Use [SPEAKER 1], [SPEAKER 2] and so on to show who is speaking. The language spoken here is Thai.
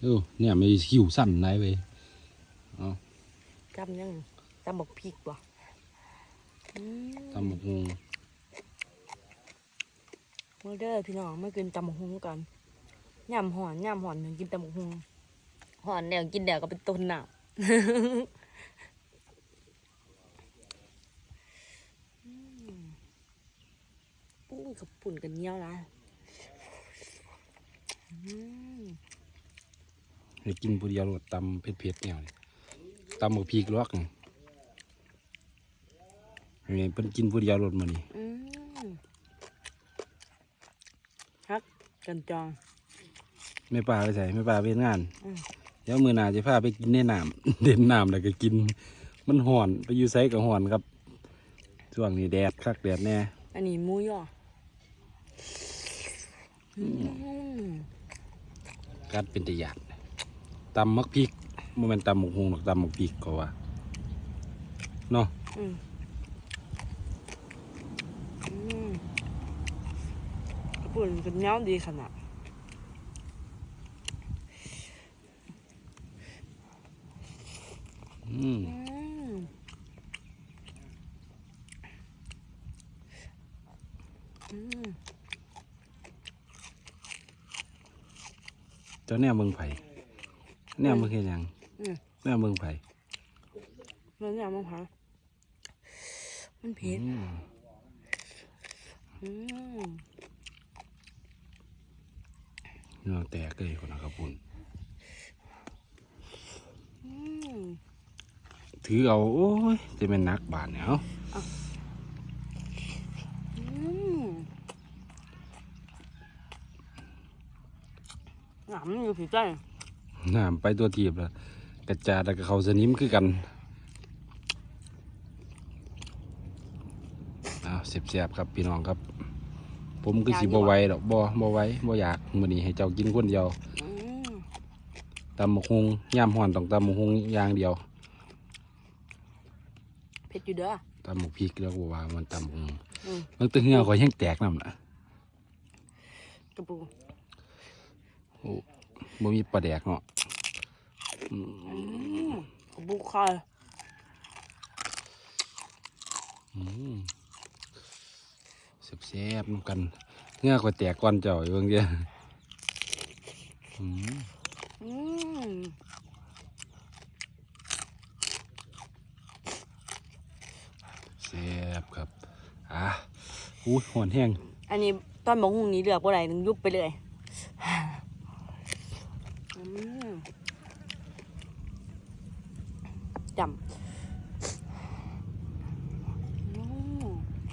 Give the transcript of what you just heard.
[SPEAKER 1] เออเนี่ยไม่หิวสั่นไหนเว้ยเอา
[SPEAKER 2] จำยังจำบอกพริกบ่อืม
[SPEAKER 1] ตำบักฮง
[SPEAKER 2] มาเด้อพี่น้องมากินตำบักหุ่งกันย่ำหอนย่ำหอนถึงกินตำบักหุ่งหอนเดี๋ยวกินเดี๋ยวก็เป็นต้นหนาวอืมอุ้ยกับปุ่นกันเหนี้ยวนะ อืม
[SPEAKER 1] ให้กินผู้เดียวโลดตำเผ็ดๆแนวนี่ตำบักพริกลวกนี่ให้เพิ่นกินผู้เดียวโลดมื้อนี้
[SPEAKER 2] อืมฮักกันจอง
[SPEAKER 1] แม่ป้าไปใส่แม่ป้าไปเฮ็ดงาน
[SPEAKER 2] อืม
[SPEAKER 1] เดี๋ยวมื้อหน้าจะพาไปกินในน้ำเด่นน้ำแล้วก็กิน มันห่อนไปอยู่ไสก็ห่อนครับช่วงนี้แดดคักแดดแน่
[SPEAKER 2] อันนี้หมูย่ออืม
[SPEAKER 1] กัดเป็นตะหยาด ตำมักพริกบ่แม่นตำบักฮงหรอกตำมักพริกก็ว่าเนาะ
[SPEAKER 2] อืมอืมกระปุ่นกันเหนี้ยวดีขนาด
[SPEAKER 1] อืม
[SPEAKER 2] อืมอืม
[SPEAKER 1] เจ้าแน่เมืองไผ แน่เมืองเฮ็ดหยัง
[SPEAKER 2] อืม
[SPEAKER 1] แน่เมืองไผ
[SPEAKER 2] แล้วเนี่ยมั้งคะมันเผ็ด
[SPEAKER 1] อืม
[SPEAKER 2] อืม
[SPEAKER 1] เนื้อแตกเลยคนนะครับคุณ
[SPEAKER 2] อืม
[SPEAKER 1] ถือเอา โอ้ยจะเป็นนักบาทเนี่ยเอา
[SPEAKER 2] อืมหนามอยู่ผีใจ
[SPEAKER 1] น้ำไปตัวทีบแล้วกระจาดแล้วก็เขาสนิมคือกันเอาเสียบๆครับพี่น้องครับ ผมก็สิบ่ไหวดอกบ่บ่ไหวบ่อยากมื้อนี้ให้เจ้ากินคนเดียว
[SPEAKER 2] อืม
[SPEAKER 1] ตำบักฮุงย่ามฮ้อนต้องตำบักฮุงอย่างเดียว
[SPEAKER 2] เผ็ดอยู่เด้อ
[SPEAKER 1] ตำบักพริกแล้วก็ว่ามันตำบักฮุง
[SPEAKER 2] อืม
[SPEAKER 1] มันตึงเหือข่อยยังแตกนำน่ะ
[SPEAKER 2] กระปู
[SPEAKER 1] โอ้บ่มีปลาแดกเนาะ อืม
[SPEAKER 2] อืมกระปูคาย
[SPEAKER 1] อืมแซ่บๆน้ำกันเนื้อข่อยแตกก่อนเจ้าอยู่บิ่งเดียวอืม
[SPEAKER 2] อืม
[SPEAKER 1] แซ่บครับ อะอู้หอนแห้ง
[SPEAKER 2] อันนี้ตอนบอกหุงนี้เหลือกว่าไรนึงยุบไปเลย อืมจ